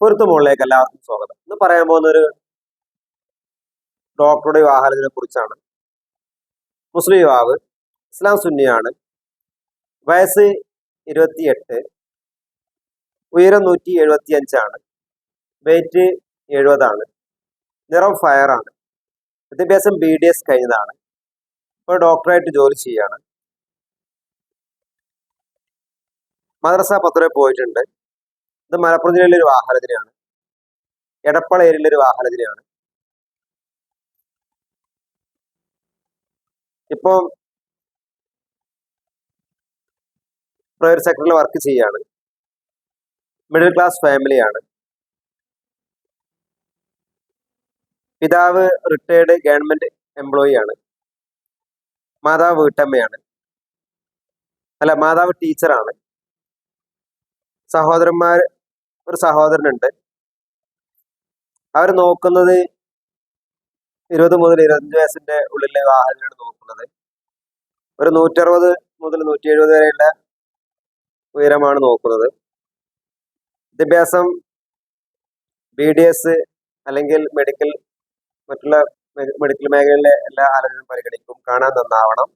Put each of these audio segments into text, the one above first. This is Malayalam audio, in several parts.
പൊരുത്ത മുകളിലേക്ക് എല്ലാവർക്കും സ്വാഗതം. ഇന്ന് പറയാൻ പോകുന്ന ഒരു ഡോക്ടറുടെ വിവാഹത്തിനെ കുറിച്ചാണ്. മുസ്ലിം യുവാവ് ഇസ്ലാം സുന്നിയാണ്. വയസ്സ് ഇരുപത്തിയെട്ട് ഉയരം നൂറ്റി എഴുപത്തി അഞ്ചാണ് വെയിറ്റ് എഴുപതാണ് നിറം ഫയറാണ് വിദ്യാഭ്യാസം ബി ഡി എസ് കഴിഞ്ഞതാണ് ഇപ്പോൾ ഡോക്ടറായിട്ട് ജോലി ചെയ്യാണ് മദ്രസ പത്തുരയിൽ പോയിട്ടുണ്ട്. ഇത് മലപ്പുറം ജില്ലയിലെ ഒരു വാഹനത്തിനാണ് എടപ്പള ഏരിയയിലെ ഒരു വാഹനത്തിനാണ് ഇപ്പം പ്രൈവറ്റ് സെക്ടറിൽ വർക്ക് ചെയ്യാണ്. മിഡിൽ ക്ലാസ് ഫാമിലിയാണ് പിതാവ് റിട്ടയർഡ് ഗവൺമെന്റ് എംപ്ലോയി ആണ്. മാതാവ് വീട്ടമ്മയാണ്. അല്ല മാതാവ് ടീച്ചറാണ് സഹോദരന്മാർ ഒരു സഹോദരനുണ്ട്. അവർ നോക്കുന്നത് ഇരുപത് മുതൽ ഇരുപത്തഞ്ച് വയസ്സിന്റെ ഉള്ളിലെ വാഹനങ്ങളാണ് നോക്കുന്നത്. ഒരു നൂറ്ററുപത് മുതൽ നൂറ്റി എഴുപത് വരെയുള്ള ഉയരമാണ് നോക്കുന്നത്. വിദ്യാഭ്യാസം ബി ഡി എസ് അല്ലെങ്കിൽ മെഡിക്കൽ മറ്റുള്ള മെഡിക്കൽ മേഖലയിലെ എല്ലാ ആളുകളും പരിഗണിക്കും. കാണാൻ നന്നാവണം.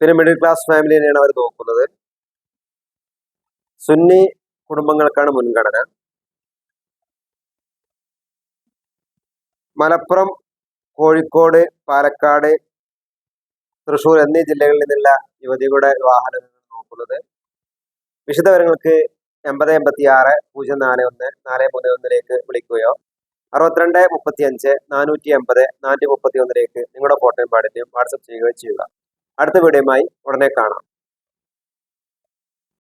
പിന്നെ മിഡിൽ ക്ലാസ് ഫാമിലിനെയാണ് അവർ നോക്കുന്നത്. സുന്നി കുടുംബങ്ങൾക്കാണ് മുൻഗണന. മലപ്പുറം കോഴിക്കോട് പാലക്കാട് തൃശൂർ എന്നീ ജില്ലകളിൽ നിന്നുള്ള യുവതികളുടെ വിവാഹങ്ങൾ നോക്കുന്നത്. വിശദവിവരങ്ങൾക്ക് എൺപത് എൺപത്തി ആറ് പൂജ്യം നാല് ഒന്ന് നാല് മൂന്ന് ഒന്നിലേക്ക് വിളിക്കുകയോ അറുപത്തിരണ്ട് മുപ്പത്തി അഞ്ച് നാനൂറ്റി എൺപത് നാനൂറ്റി മുപ്പത്തി ഒന്നിലേക്ക് നിങ്ങളുടെ ഫോട്ടോയും പാടിന്റെയും വാട്സപ്പ് ചെയ്യുകയോ ചെയ്യുക. അടുത്ത വീഡിയോയുമായി ഉടനെ കാണാം.